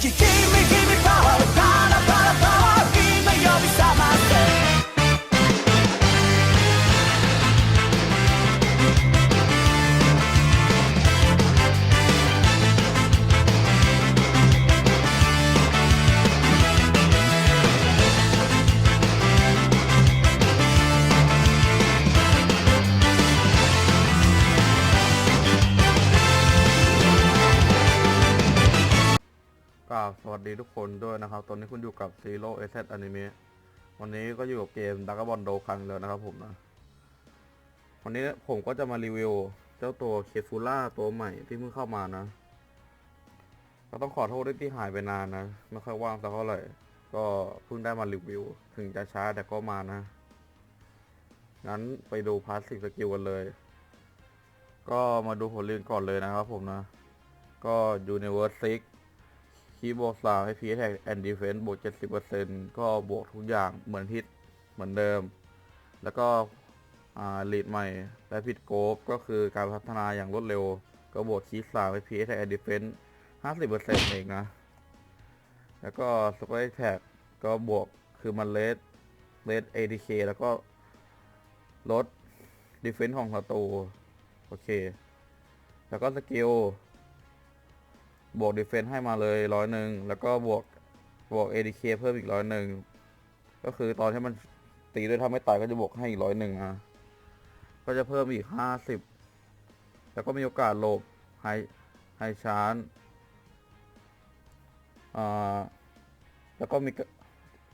que quem me ทุกคนด้วยนะครับ ตอนนี้คุณอยู่กับ Zero s อ Anime วันนี้ก็อยู่กับเกมดักบอลโดคังแล้วนะครับผมนะ วันนี้ผมก็จะมารีวิว เจ้าตัวเคฟูล่าตัวใหม่ที่เพิ่งเข้ามานะ ก็ต้องขอโทษด้วยที่หายไปนานนะ ไม่ค่อยว่างสักเท่าไหร่ ก็เพิ่งได้มารีวิว ถึงจะช้าแต่ก็มานะ งั้นไปดูพาสซีฟสกิลกันเลย ก็มาดูผลเรียนก่อนเลยนะครับผมนะ ก็ Universe 6 คีย์บวกสามให้พีแท็กแอนด์ดีเฟนซ์บวกเจ็ดสิบเปอร์เซ็นต์ก็บวกทุกอย่างเหมือนฮิตเหมือนเดิม แล้วก็ลีดใหม่และผิดโกฟก็คือการพัฒนาอย่างรวดเร็ว ก็บวกคีย์สามให้พีแท็กแอนด์ดีเฟนซ์ห้าสิบเปอร์เซ็นต์เองนะ แล้วก็สเปซแท็กก็บวกคือมันเลสเลสเอทีเคแล้วก็ลดดีเฟนซ์ของศัตรูโอเค แล้วก็สกิล บวกดีเฟนซ์ให้มาเลยร้อยหนึ่งแล้วก็บวกบวก ADK เพิ่มอีกร้อยหนึ่งก็คือตอนที่มันตีด้วยถ้าไม่ตายก็จะบวกให้อีกร้อยหนึ่งอะก็จะเพิ่มอีกห้าสิบแล้วก็มีโอกาสหลบไฮไฮชาร์นอ่าแล้วก็มีก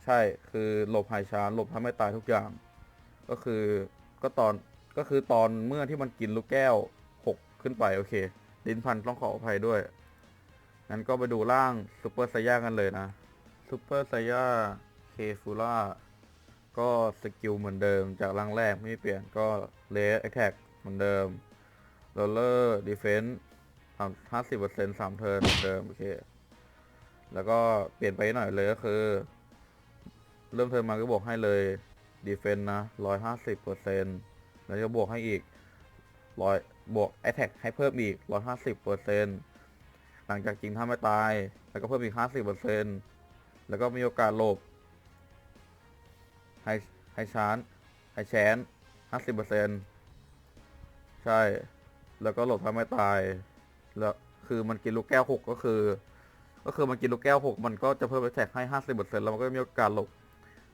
ใช่คือหลบไฮชาร์นหลบถ้าไม่ตายทุกอย่าง ก็คือก็ตอนก็คือตอนเมื่อที่มันกินลูกแก้วหกขึ้นไปโอเคดินพันต้องขออภัยด้วย งั้นก็ไปดูร่างซูเปอร์ไซย่ากันเลยนะซูเปอร์ไซย่าเคฟูล่าก็สกิลเหมือนเดิมจากร่างแรกไม่เปลี่ยนก็เลสแอคแท็กเหมือนเดิมโรลเลอร์ดีเฟนส์ห้าสิบเปอร์เซ็นต์สามเทิร์นเหมือนเดิมโอเค แล้วก็เปลี่ยนไปหน่อยเลยก็คือ เริ่มเทิร์นมาก็บวกให้เลยดีเฟนส์นะร้อยห้าสิบเปอร์เซ็นต์แล้วก็บวกให้อีกร้อยบวกแอ t แทกให้เพิ่มอีกร้อยห้าสิบเปอร์เซ็นต์ หลังจากจริงถ้าไม่ตาย แล้วก็เพิ่มอีกห้าสิบเปอร์เซ็นแล้วก็มีโอกาสหลบไฮไฮชานไฮแชนห้าสิบเปอร์เซ็นใช่ แล้วก็หลบถ้าไม่ตาย แล้วคือมันกินลูกแก้วหกก็คือ ก็คือมันกินลูกแก้วหกมันก็จะเพิ่มแท็กให้ห้าสิบเปอร์เซ็นแล้วมันก็มีโอกาสหลบ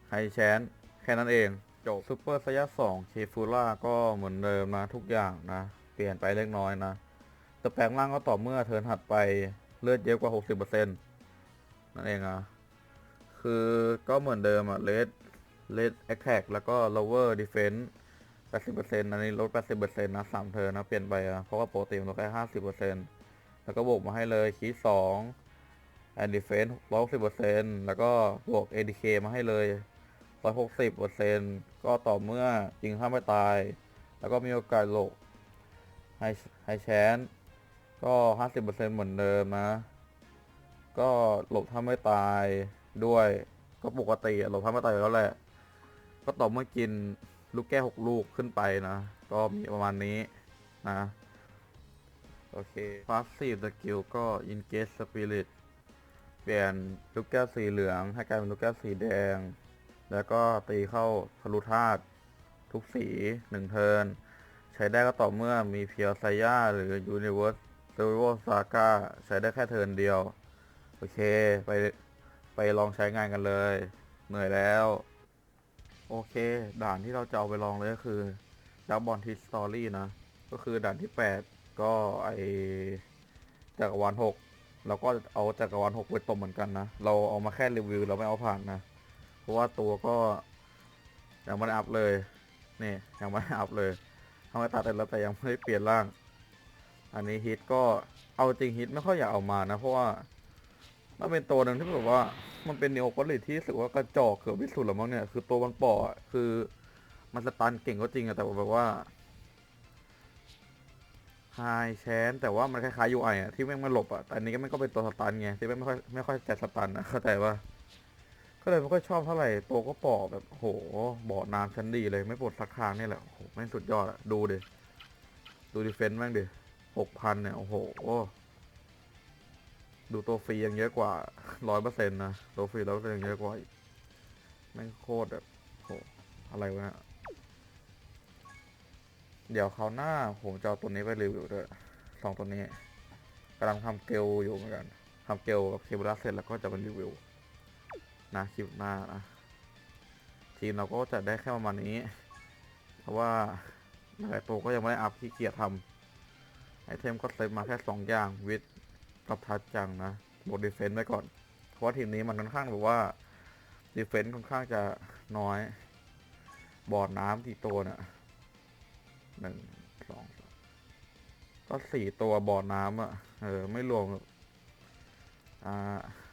ไฮแชนแค่นั้นเอง จบซูเปอร์ไซย่าสองเคฟูล่าก็เหมือนเดิมนะ ทุกอย่างนะ เปลี่ยนไปเล็กน้อยนะ แต่แปลงร่างก็ต่อเมื่อเทิร์นถัดไปเลือดเยอะกว่า 60%นั่นเองอะ คือก็เหมือนเดิมอะเลดเลดแอคแท็กแล้วก็ lower defense 80%อันนี้ลด 80%นะสามเทิร์นนะ เปลี่ยนไปอะ เพราะว่าโปกติมันลดแค่50%แล้วก็บวกมาให้เลยคีย์สอง and defense 160%แล้วก็บวก ADK มาให้เลย160%ก็ต่อเมื่อยิงถ้าไม่ตาย แล้วก็มีโอกาสหลบไฮไฮแชน ก็ห้าสิบเปอร์เซ็นเหมือนเดิมนะ ก็หลบถ้าไม่ตายด้วย ก็ปกติอะหลบถ้าไม่ตายแล้วแหละ ก็ต่อเมื่อกินลูกแก้วหกลูกขึ้นไปนะ ก็มีประมาณนี้นะ โอเคพาสซีฟสกิลก็ engage spirit เปลี่ยนลูกแก้วสีเหลือง ให้กลายเป็นลูกแก้วสีแดง แล้วก็ตีเข้าทะลุธาตุทุกสีหนึ่งเทิน ใช้ได้ก็ต่อเมื่อมีเพียวไซย่าหรือยูนิวอส Universe s u r v i v a l Saga ใช้ได้แค่เทิร์นเดียว โอเค ไป ไปลองใช้งานกันเลย เหนื่อยแล้ว โอเค ด่านที่เราจะเอาไปลองเลยก็คือดับบอลทิสตอรี่นะ ก็คือด่านที่ 8 ก็ไอจักรวาล6เราก็เอาจักรวาล6ไปตบเหมือนกันนะ เราเอามาแค่รีวิว เราไม่เอาผ่านนะ เพราะว่าตัวก็ยังไม่ได้อัพเลย นี่ยังไม่ได้อัพเลยทำไมตัดแต่แล้วแต่ยังไม่ได้เปลี่ยนร่าง อันนี้ฮิตก็เอาจริงฮิตไม่ค่อยอยากเอามานะ เพราะว่ามันเป็นตัวหนึ่งที่แบบว่า มันเป็นเนโอปอลิที่รู้สึกว่ากระจอกเกือบที่สุดแล้วมั้งเนี่ยคือตัวมันปอคือ มันสตันเก่งก็จริงอะแต่แบบว่าไฮแชนแต่ว่ามันคล้ายๆ UI อะที่แม่งมาหลบอะแต่อันนี้ก็แม่ก็เป็นตัวสตันไงที่แม่งไม่ค่อยไม่ค่อยจัดสตันนะเข้าใจว่าก็เลยไม่ค่อยชอบเท่าไหร่ตัวก็ปอกแบบโหบ่อน้ำชั้นดีเลยไม่ปวดสักทางนี่แหละโอ้โหแม่งสุดยอดอะดูดิดูดิเฟนต์แม่งดิ หกพันเนี่ย โอ้โห ดูตัวฟรียังเยอะกว่าร้อยเปอร์เซ็นต์นะ ตัวฟรีร้อยเปอร์เซ็นต์ยังเยอะกว่าอีกแม่งโคตรแบบโหอะไรวะเนี่ยเดี๋ยวเขาวหน้าผมจะเอาตัวนี้ไปรีวิวด้วยสองตัวนี้กำลังทำเกลอยู่เหมือนกันทำเกลกับเคเบิลเสร็จแล้วก็จะเป็นรีวิว นะคลิปหน้านะทีมเราก็จะได้แค่ประมาณนี้ เพราะว่าหลายตัวก็ยังไม่ได้อัพขี้เกียจทำ เทมก็เซตมาแค่สองอย่างวิทกับทัชจังนะบวกดีเฟนต์ไว้ก่อน เพราะว่าทีมนี้มันค่อนข้างแบบว่าดีเฟนต์ค่อนข้างจะน้อย บอดน้ำกี่ตัวเนี่ยหนึ่งสองก็สี่ตัวบอดน้ำอะ เออ ไม่รวมอ่า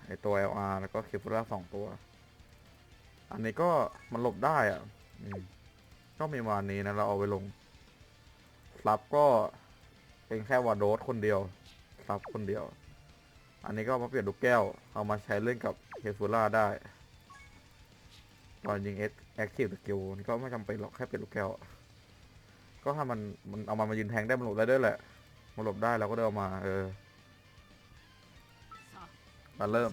ไอตัว LR แล้วก็คิฟร่าสองตัว อันนี้ก็มันหลบได้อะก็มีวันนี้นะ เราเอาไปลงซับก็ เป็นแค่วาโดสคนเดียวซับคนเดียว อันนี้ก็เอามาเปลี่ยนลูกแก้ว เอามาใช้เล่นกับเฮฟูล่าได้ ตอนยิงเอ็กแอคทีฟสกิลนี่ก็ไม่จำเป็นหรอกแค่เปลี่ยนลูกแก้ว ก็ถ้ามันมันเอามามายืนแทงได้มันหลบได้ด้วยแหละ มันหลบได้เราก็เดินเอามา เออมาเริ่ม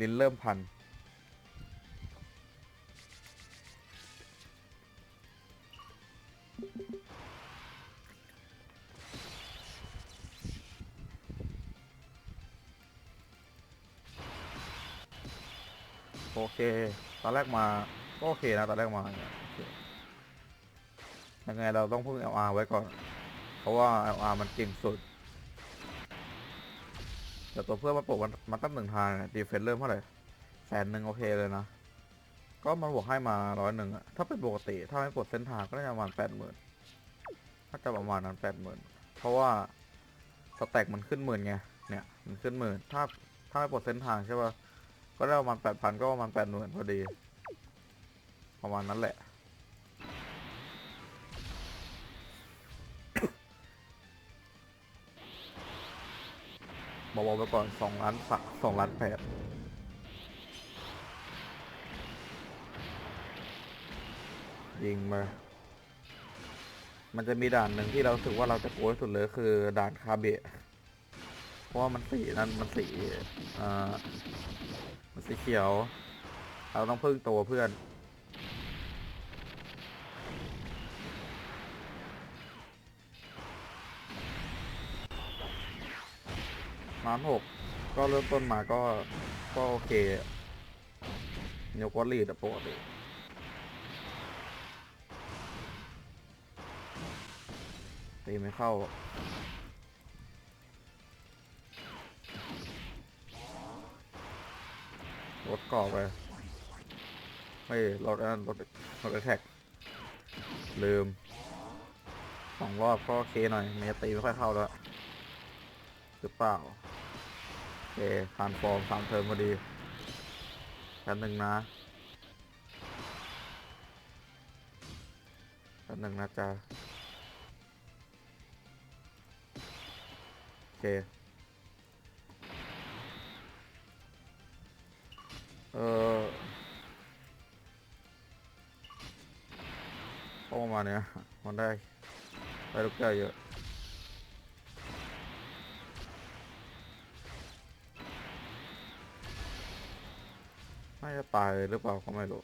ลิ้นเริ่มพัน โอเค ตอนแรกมาก็โอเคนะตอนแรกมาเนี่ยยังไงเราต้องพึ่ง LR ไว้ก่อน เพราะว่า LR มันเก่งสุด แต่ตัวเพื่อนมาปลุกมันมันตั้งหนึ่งทางดีเฟนเริ่มเท่าไหร่แสนหนึ่งโอเคเลยนะ ก็มันบวกให้มาร้อยหนึ่งอะถ้าเป็นปกติ ถ้าไม่ปลดเส้นทางก็จะประมาณแปดหมื่นถ้าจะประมาณนั้นแปดหมื่นเพราะว่าสแต็กมันขึ้นหมื่นไงเนี่ยมันขึ้นหมื่นถ้าถ้าไม่ปลดเส้นทางใช่ป่ะ ก็ได้ประมาณแปดพันก็ประมาณแปดหมื่นพอดี ประมาณนั้นแหละ บอกไปก่อนสองล้านสักสองล้านแปดยิงมา มันจะมีด่านหนึ่งที่เรารู้สึกว่าเราจะโกลัวสุดเลยคือด่านคาเบะ เพราะว่ามันสีนั้นมันสีอ่า มันสีเขียว เราต้องพึ่งตัวเพื่อนล้าหกก็เริ่มต้นมาก็ ก็โอเคยกวอลีดปกติตีไม่เข้า รถก่อไปไม่รถอันนั้นรถรถแท็กลืมสองรอบก็โอเคหน่อยมันจะตีไม่ค่อยเข้าแล้วหรือเปล่าโอเคทานฟอร์มสามเทอมพอดีแป๊บหนึ่งนะแป๊บหนึ่งนะจ๊ะโอเค เออก็ประมาณเนี้ยมันได้ได้ลูกแก้วเยอะน่าจะตายหรือเปล่าก็ไม่รู้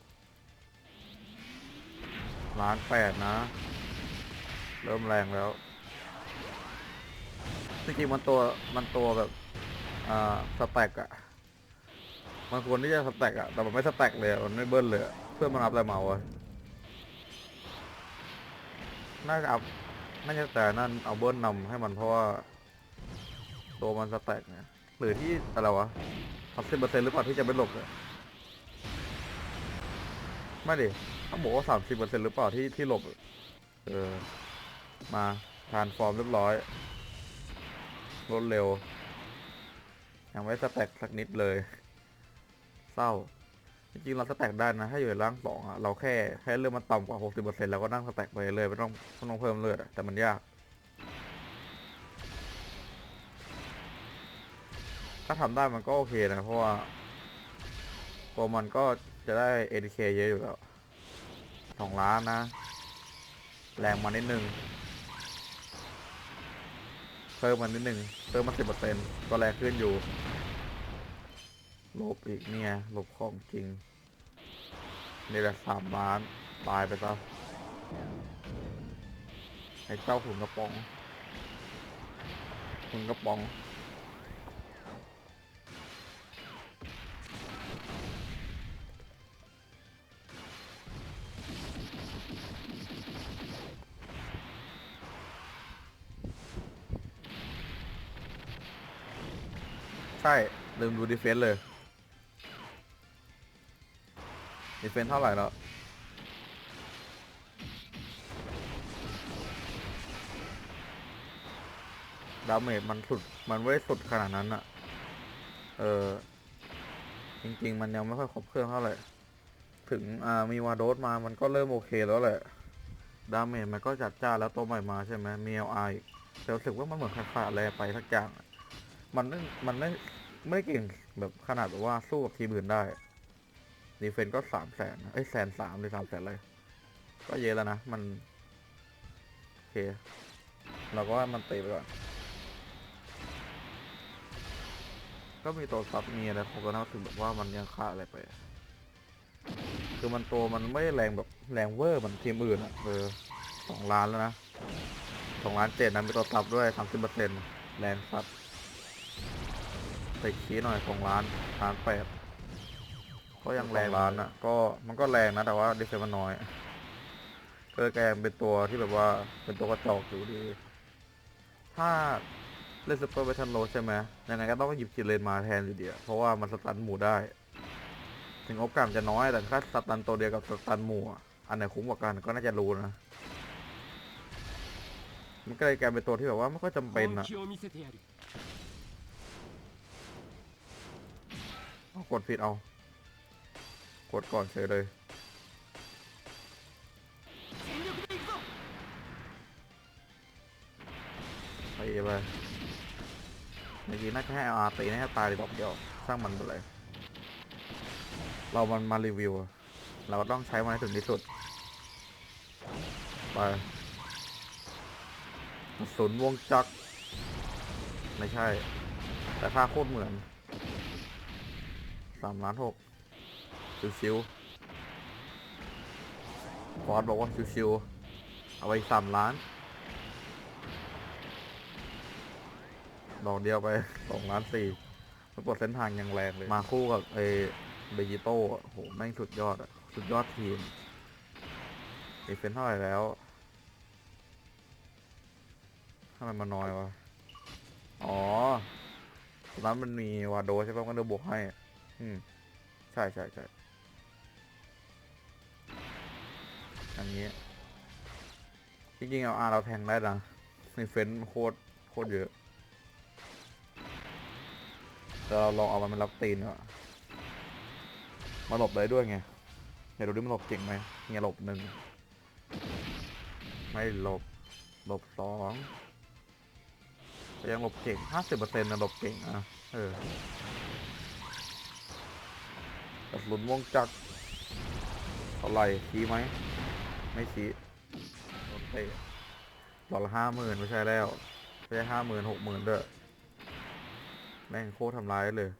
ล้านแปดนะ เริ่มแรงแล้วจริงๆมันตัวมันตัวแบบ อ่า สแต็กอะ มันควรที่จะสแต็กอะแต่มันไม่สแต็กเลยอะมันไม่เบิ้ลเลยอะเพื่อนมันอัพอะไรมาวะน่าจะอัพน่าจะแต่นั่นเอาเบิ้ลนำให้มันเพราะว่าตัวมันสแต็กเนี่ยหรือที่อะไรวะทับสิบเปอร์เซ็นต์หรือเปล่าที่จะไม่หลบเลยไม่ดิต้องบอกว่าสามสิบเปอร์เซ็นต์หรือเปล่าที่ที่หลบเออมาทานฟอร์มเรียบร้อยรวดเร็ว ยังไม่สแต็กสักนิดเลย เศร้า จริงๆเราสแต็กได้นะ ถ้าอยู่ในร่างสองอะเราแค่แค่เลือดมันต่ำกว่าหกสิบเราก็นั่งสแต็กไปเลยไม่ต้องไม่ต้องเพิ่มเลือดอะแต่มันยาก ถ้าทำได้มันก็โอเคนะ เพราะว่าตัวมันก็จะได้ ADK เยอะอยู่แล้วสองล้านนะ แรงมานิดนึงเพิ่มมันนิดหนึ่งเพิ่มมาสิบเปอร์เซ็นต์ก็แรงขึ้นอยู่ ลบอีกเนี่ยลบของจริงนี่แหละสามล้านตายไปซะไอ้เจ้าหุ่นกระป๋องหุ่นกระป๋องใช่ลืมดูดีเฟนส์เลย ดีเฟนเท่าไหร่แล้วดาเมจมันสุด มันไม่ได้สุดขนาดนั้นอะเออ จริง ๆ มันยังไม่ค่อยครบเครื่องเท่าไหร่ ถึง อ่า มีวาโดสมา มันก็เริ่มโอเคแล้วแหละ ดาเมจมันก็จัดจ้าแล้วตัวใหม่มาใช่ไหมมีเอลไอแต่รู้สึกว่ามันเหมือนขาดๆอะไรไปสักอย่าง มันไม่มันไม่ไม่เก่งแบบขนาดแบบว่าสู้กับทีมอื่นได้ ดีเฟนก็สามแสนเอ้ยแสนสามหรือสามแสนเลย ก็เยอะแล้วนะ มัน โอเค เราก็ว่ามันเตะไปก่อน ก็มีตัวซับมีอะไรผมก็น่าถึงแบบว่ามันยังขาอะไรไป คือมันตัวมันไม่แรงแบบแรงเวอร์เหมันทีมอื่นอะเออสองล้านแล้วนะสองล้านเจ็ดนะมีตัวซับด้วยสามสิบเปอร์เซ็นต์แรงซับใส่ขี้หน่อยสองล้านล้านแปด ก็ยังแรงร้านอะ ก็มันก็แรงนะ แต่ว่าดีเซนมันน้อย ก็เลยแกงเป็นตัวที่แบบว่าเป็นตัวกระจอกอยู่ดี ถ้าเล่นสเปอร์เวทันโลใช่ไหมยังไงก็ต้องหยิบจิเลนมาแทนอยู่ดีเพราะว่ามันสตันหมู่ได้ ถึงโอกาสจะน้อยแต่ถ้าสตันตัวเดียวกับสตันหมู่อันไหนคุ้มกว่ากันก็น่าจะรู้นะ มันก็เลยกลาเป็นตัวที่แบบว่าไม่ค่อยจำเป็นอะกดผิดเอา ดก่อนเฉยเลย ไปไปเมื่อกี้น่าจะให้อาตีนะครับตายในดอกเดียวสร้างมันไปเลย เรามันมารีวิว เราต้องใช้มันให้ถึงที่สุด ไปศูนย์วงจักรไม่ใช่ แต่ค่าโคตรเหมือนสามล้านหก ชิวๆฟอสบอกว่าชิวๆเอาไปสามล้านดอกเดียวไปสองล้านสี่ปรากฏเส้นทางยังแรงเลย มาคู่กับไอ้เบจิโต้โห แม่งสุดยอดอะสุดยอดทีมดีเฟนเท่าไหร่แล้วทำไมมันน้อยวะ อ๋อตอนนั้นมันมีวาโดใช่ป่ะมันเดินบวกให้ อืม ใช่ใช่ใช่ อย่างนี้ จริงๆเอาอาเราแทงได้นะในเฟนโคตรโคตรเยอะแต่เราลองเอามันมารับตีนก่อนมาหลบได้ด้วยไงเดี๋ยวดูดิมันหลบเก่งไหมเงี้ยหลบหนึ่งไม่หลบหลบสองแต่ยังหลบเก่งห้าสิบเปอร์เซ็นต์นะหลบเก่งอะเออกระสุนวงจักรเท่าไหร่ชี้ไหม ไม่ชี้โดนเตะดอกละห้าหมื่นไม่ใช่แล้ว ไม่ใช่ห้าหมื่นหกหมื่นเด้วยแม่งโคตรทำร้ายเลย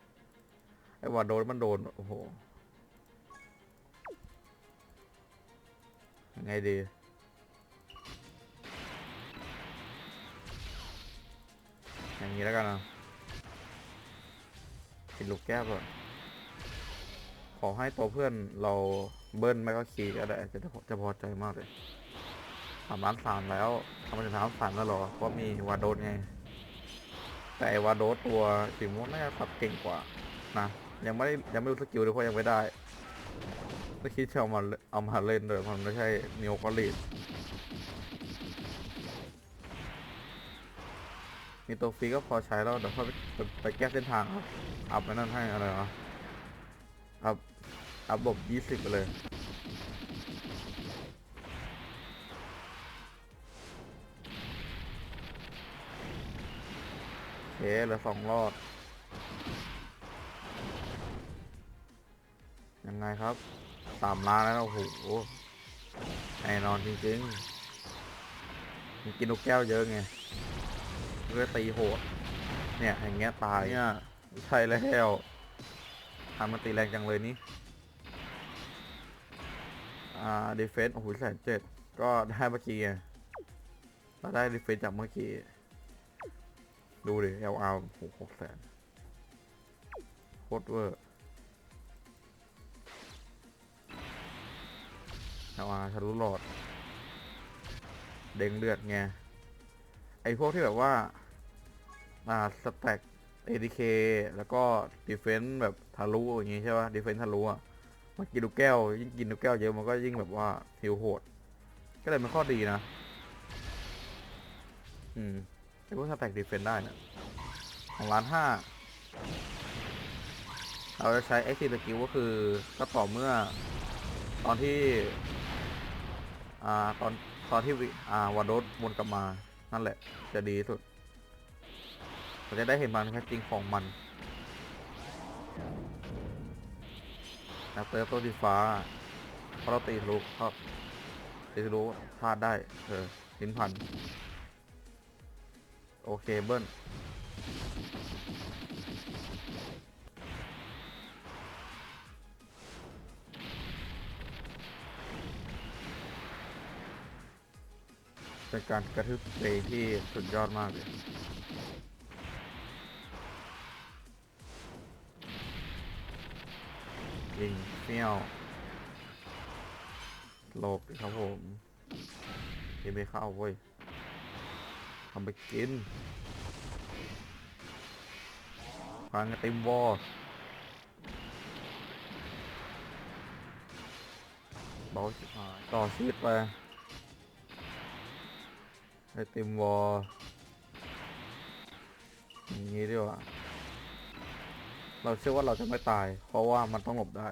ไอ้วาโดนมันโดน โอ้โหยังไงดีอย่างนี้แล้วกันนะกินลูกแก้วก่อนขอให้ตัวเพื่อนเรา เบิ้ลไม่ก็คีก็ได้จะจะพอใจมากเลยสามล้านสามแล้วทำไมถึงสามล้านสามแล้วหรอเพราะมีวาโดนไง แต่วาโดสตัวสีม่วงน่าจะขับเก่งกว่านะยังไม่ได้ยังไม่รู้สกิลเลยเพราะยังไม่ได้ไม่คิดจะเอามาเอามาเล่นเลยมันไม่ใช่นิโอกอลีดมีตัวฟรีก็พอใช้แล้วเดี๋ยวค่อไปไปแก้เส้นทางครับอัพไปนั่นให้อะไรวะอัพ อัพบบยี่สิบไปเลย โอเคเหลือสองรอด ยังไงครับสามล้านแล้วโอ้โหแน่นอนจริงๆมันกินลูกแก้วเยอะไงรพื่อตีโหด เนี่ยอย่างเงี้ยตายเนี่ยใช่แล้วทำมันตีแรงจังเลยนี่ อ่าดีเฟนส์โอ้โหแสนเจ็ดก็ได้เมื่อกี้ไงเราได้ดีเฟนส์จากเมื่อกี้ ดูดิ LR หกหกแสนโคตรเวอร์ LR ทะลุหลอด เด้งเลือดไง ไอพวกที่แบบว่า อ่า สแต็ก ADK แล้วก็ดีเฟนส์แบบทะลุอย่างงี้ใช่ป่ะดีเฟนส์ทะลุอะ มันกินลูกแก้ว ยิ่งกินลูกแก้วเยอะมันก็ยิ่งแบบว่าฮิวโหด ก็เลยเป็นข้อดีนะ อืมไอพวกสแต็กดีเฟนได้นะของล้านห้าเราจะใช้ไอซีสกิลก็คือก็ต่อเมื่อ ตอนที่ อ่าตอนตอนที่วิอ่าวาโดสวนกลับมา นั่นแหละ จะดีสุดเราจะได้เห็นมันแท้จริงของมัน นะเติร์ฟตัวสีฟ้าเพราะเราตีทะลุเขาตีทะลุพลาดได้เออลิ้นพัน โอเคเบิ้ลเป็นการกระทืบเพลงที่สุดยอดมากเลย ยิงเฟี้ยวหลบครับผมยิงไม่เข้าเว้ยทำไปกินฟังกันเต็มวอเบาชิบหายต่อชีวิตไปไอติมวออย่างงี้ดีกว่า เราเชื่อว่าเราจะไม่ตาย เพราะว่ามันต้องหลบได้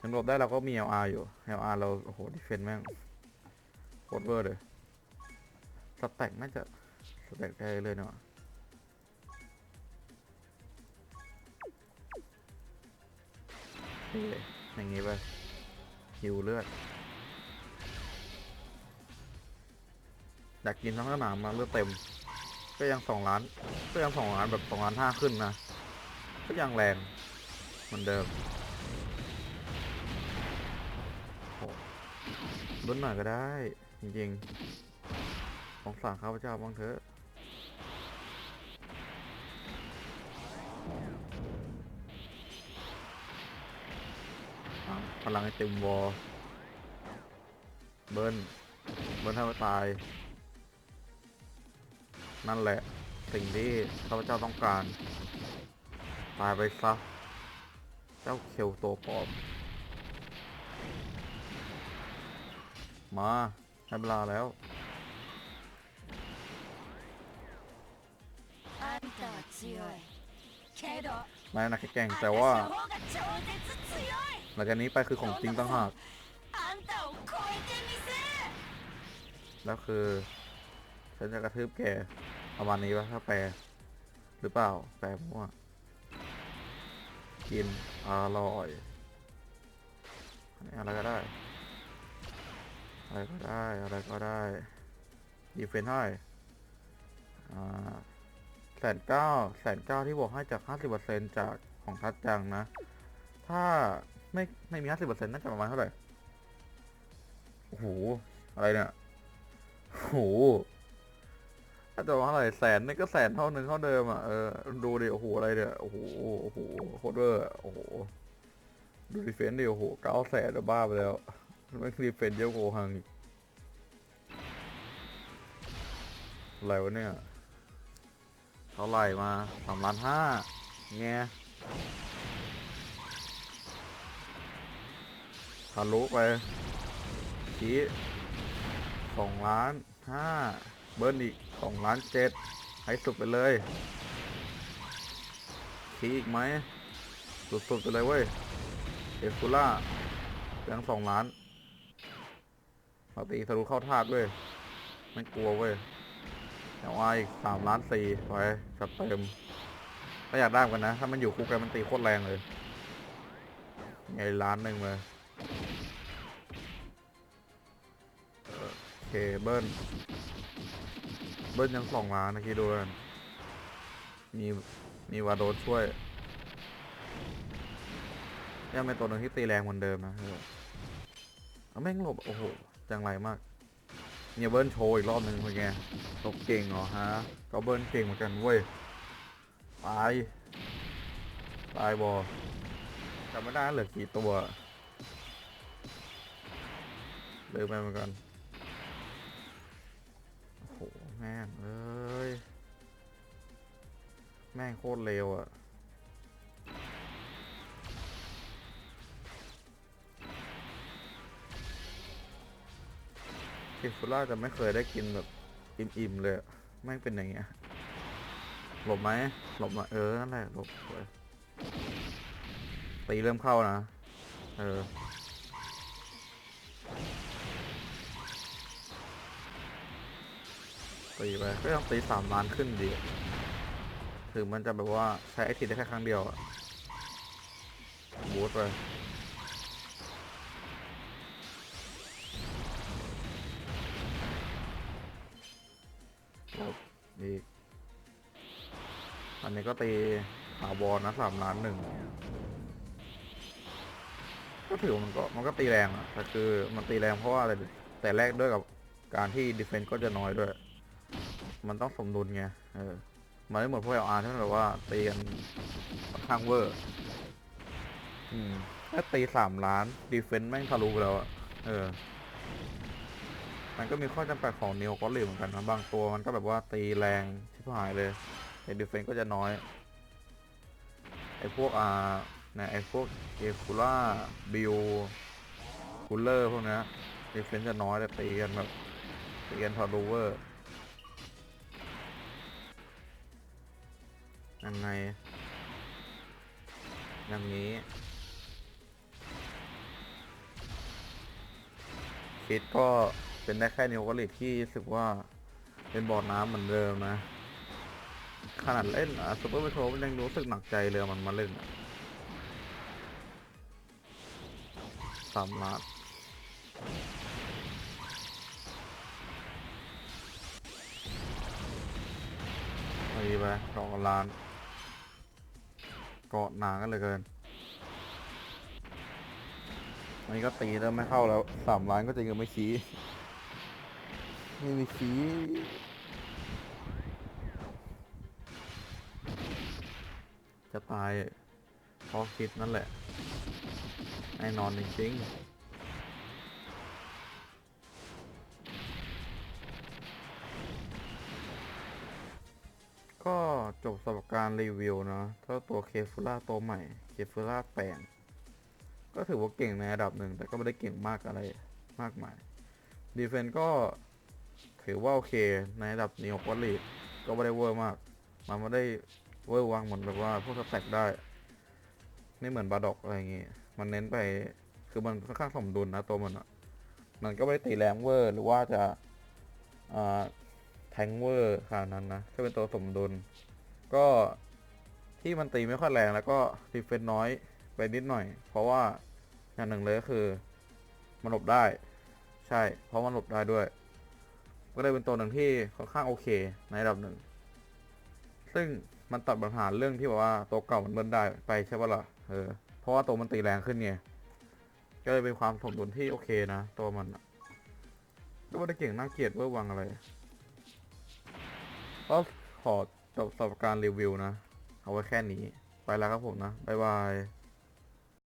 ถึงหลบได้เราก็มี LR อยู่ LR เราโอ้โหดิเฟนแม่งโคตรเวอร์เลยสแต็กน่าจะสแต็กได้เลยเนาะเท่อย่างงี้ไปหิวเลือดอยากกินทั้งสนามมาเลือดเต็ม ก็ยังสองล้าน ก็ยังสองล้านแบบสองล้านห้าขึ้นนะ ก็ยังแรงเหมือนเดิมโอ้ลุ้นหน่อยก็ได้ จริงๆสงสารข้าพเจ้าบ้างเถอะพลังให้เต็มวอลเบิ้ลเบิ้ลให้มันตาย นั่นแหละ สิ่งที่ข้าพเจ้าต้องการ ตายไปซะ เจ้าเขียวตัวปอม มาใด้เวลาแล้วนายนักแข่งแต่ว่า หลังจากนี้ไปคือของจริงต่างหาก แล้วคือ ฉันจะกระทืบแกประมาณนี้ปะถ้าแปลหรือเปล่า แปลมั่ว กินอร่อยอะไรก็ได้ อะไรก็ได้ อะไรก็ได้ดีเฟนให้แสนเก้าแสนเก้าที่บอกให้จากห้าสิบเปอร์เซ็นจากของทัดจังนะ ถ้าไม่ไม่มีห้าสิบเปอร์เซ็นต์น่าจะประมาณเท่าไหร่ โอ้โห อะไรเนี่ย โอ้โห ถ้าจะว่าอะไรแสนนี่ก็แสนเท่าหนึ่งเท่าเดิมอะเออดูดิโอ้โหอะไรเนี่ยโอ้โหโอ้โหโคตรเวอร์อะโอ้โหดูดีเฟนต์ดิโอ้โหเก้าแสนบ้าไปแล้วไม่ดีเฟนต์เยอะกว่าโกหังอีกอะไรวะเนี่ยเท่าไหร่มาสามล้านห้าเงี้ยทะลุไปชี้สองล้านห้า เบิ้ลอีกสองล้านเจ็ดให้สุดไปเลยชี้อีกไหมสุดๆไปเลยเว้ยเอฟูล่าเพียงสองล้านเราตีทะลุเข้าธาตุเว้ยไม่กลัวเว้ยแต่ว่าอีกสามล้านสี่ไปจัดเต็มก็อยากได้กันนะ ถ้ามันอยู่คู่กันมันตีโคตรแรงเลย ไงล้านหนึ่งเลยเออโอเคเบิ้ล เบิ้ลยังสองล้านนะคิดดูกันมีมีวาโดช่วย ยังเป็นตัวหนึ่งที่ตีแรงเหมือนเดิมนะเออเอาแม่งหลบ โอ้โห จังไรมาก เนี่ยเบิ้ลโชว์อีกรอบหนึ่งเป็นไงหลบเก่งเหรอฮะ ก็เบิ้ลเก่งเหมือนกันเว้ย ตาย ตายบอจำไม่ได้เหลือกี่ตัวเลืมไปเหมือนกัน แม่งเอ้ย แม่งโคตรเร็วอะคิฟูล่าจะไม่เคยได้กินแบบอิ่มๆเลยแม่งเป็นอย่างเงี้ย หลบไหมหลบมาเออ นั่นแหละ หลบตีเริ่มเข้านะ เออ ตีไปก็ต้องตีสามล้านขึ้นดีถึงมันจะแบบว่าใช้ไอทีได้แค่ครั้งเดียวอะบูทไปครับอีกอันนี้ก็ตีหาบอลนะสามล้านหนึ่งก็ถือมันก็มันก็ตีแรงอะแต่คือมันตีแรงเพราะว่าอะไรแต่แรกด้วยกับการที่ดีเฟนต์ก็จะน้อยด้วย มันต้องสมดุลไง เออมันไม่หมือนพวกเอลอาร์ที่มันแบบว่าตีกันค่อนข้างเวอร์ อืมถ้าตีสามล้านดีเฟนต์แม่งทะลุไปแล้วอะเออ มันก็มีข้อจำกัดของนิวก็เลือเหมือนกันนะบางตัวมันก็แบบว่าตีแรงชิบหายเลยแต่ดีเฟนต์ก็จะน้อย ไอ้พวกอ่าเนี่ยไอ้พวกเอคูล่าบิลคูลเลอร์พวกเนี้ยดีเฟนต์จะน้อยแต่ตีกันแบบตีกันทอรูเวอร์ ยังไงอย่างนี้คิดก็เป็นได้แค่นิวกอลิกที่รู้สึกว่าเป็นบ่อน้ำเหมือนเดิมนะ ขนาดเล่นอะซูเปอร์เมโทรมันยังรู้สึกหนักใจเลยมันมาเล่นอะสามล้านไปสองล้าน กาะหนากันเลยเกินอันนี้ก็ตีเริ่มไม่เข้าแล้วสามล้านก็จะยังไม่ชี้ไม่มีชี้จะตายเพราะคิดนั่นแหละแน่นอนจริงๆ การรีวิวนะถ้าตัวเคฟูล่าตัวใหม่เคฟูล่าแปลงก็ถือว่าเก่งในระดับหนึ่ง แต่ก็ไม่ได้เก่งมากอะไรมากมายดีเฟนก็ถือว่าโอเคในระดับนีโอคอลีดก็ไม่ได้เวอร์มาก มันไม่ได้เวอร์วังเหมือนแบบว่าพวกสแต็กได้ ไม่เหมือนบาดอกอะไรอย่างงี้ มันเน้นไปคือมันค่อนข้างสมดุลนะตัวมันอะมันก็ไม่ได้ตีแรงเวอร์หรือว่าจะอ่าแทงเวอร์ขนาดนั้นนะก็เป็นตัวสมดุล ก็ที่มันตีไม่ค่อยแรงแล้วก็ดีเฟนน้อยไปนิดหน่อย เพราะว่าอย่างหนึ่งเลยก็คือ มันหลบได้ ใช่ เพราะมันหลบได้ด้วย ก็เลยเป็นตัวหนึ่งที่ค่อนข้างโอเค ในระดับหนึ่ง ซึ่งมันตัดปัญหาเรื่องที่แบบว่าตัวเก่ามันเบิ้ลได้ไปใช่ปะล่ะเออเพราะว่าตัวมันตีแรงขึ้นไงก็เลยเป็นความสมดุลที่โอเคนะ ตัวมันก็ไม่ได้เก่งน่าเกลียดเวอร์วังอะไรก็ขอ จบสำหรับการรีวิวนะ เอาไว้แค่นี้ ไปแล้วครับผมนะ บ๊ายบาย